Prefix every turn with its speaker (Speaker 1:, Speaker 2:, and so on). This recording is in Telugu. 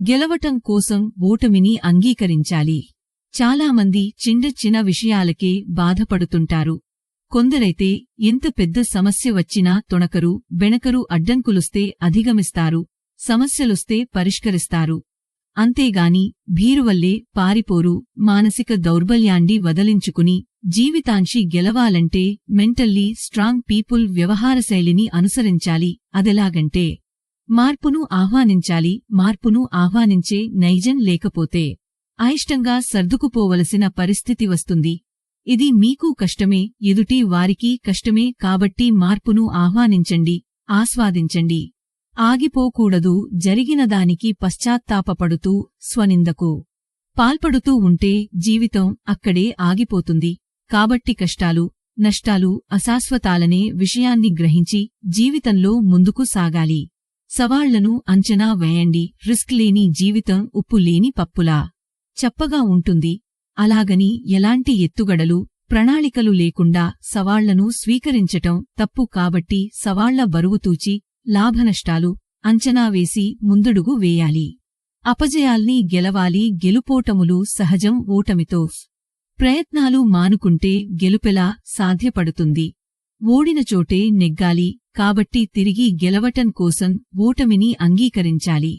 Speaker 1: గెలవటం కోసం ఓటమిని అంగీకరించాలి. చాలామంది చిన్న చిన్న విషయాలకే బాధపడుతుంటారు. కొందరైతే ఎంత పెద్ద సమస్య వచ్చినా తొణకరు బెణకరు అడ్డంకులొస్తే అధిగమిస్తారు సమస్యలొస్తే పరిష్కరిస్తారు. అంతేగాని భీరువల్లే పారిపోరు మానసిక దౌర్బల్యాన్ని వదలించుకుని జీవితాంశి గెలవాలంటే మెంటల్లీ స్ట్రాంగ్ పీపుల్ వ్యవహారశైలిని అనుసరించాలి. అదెలాగంటే మార్పును ఆహ్వానించాలి మార్పును ఆహ్వానించే నైజం లేకపోతే అయిష్టంగా సర్దుకుపోవలసిన పరిస్థితి వస్తుంది. ఇది మీకు కష్టమే ఎదుటి వారికి కష్టమే కాబట్టి మార్పును ఆహ్వానించండి ఆస్వాదించండి. ఆగిపోకూడదు జరిగినదానికి పశ్చాత్తాపపడుతూ స్వనిందకు పాల్పడుతూ ఉంటే జీవితం అక్కడే ఆగిపోతుంది. కాబట్టి కష్టాలు నష్టాలు అశాశ్వతాలనే విషయాన్ని గ్రహించి జీవితంలో ముందుకు సాగాలి. సవాళ్ళను అంచనా వేయండి. రిస్క్ లేని జీవితం ఉప్పు లేని పప్పులా. చప్పగా ఉంటుంది. అలాగని ఎలాంటి ఎత్తుగడలు ప్రణాళికలు లేకుండా సవాళ్ళను స్వీకరించటం తప్పు కాబట్టి సవాళ్ళ బరువుతూచి లాభనష్టాలు అంచనా వేసి ముందడుగు వేయాలి. అపజయాల్ని గెలవాలి. గెలుపోటములు సహజం ఓటమితో. ప్రయత్నాలు మానుకుంటే గెలుపెలా సాధ్యపడుతుంది. ఓడిన చోటే నెగ్గాలి. కాబట్టి తిరిగి గెలవటం కోసం ఓటమిని అంగీకరించాలి.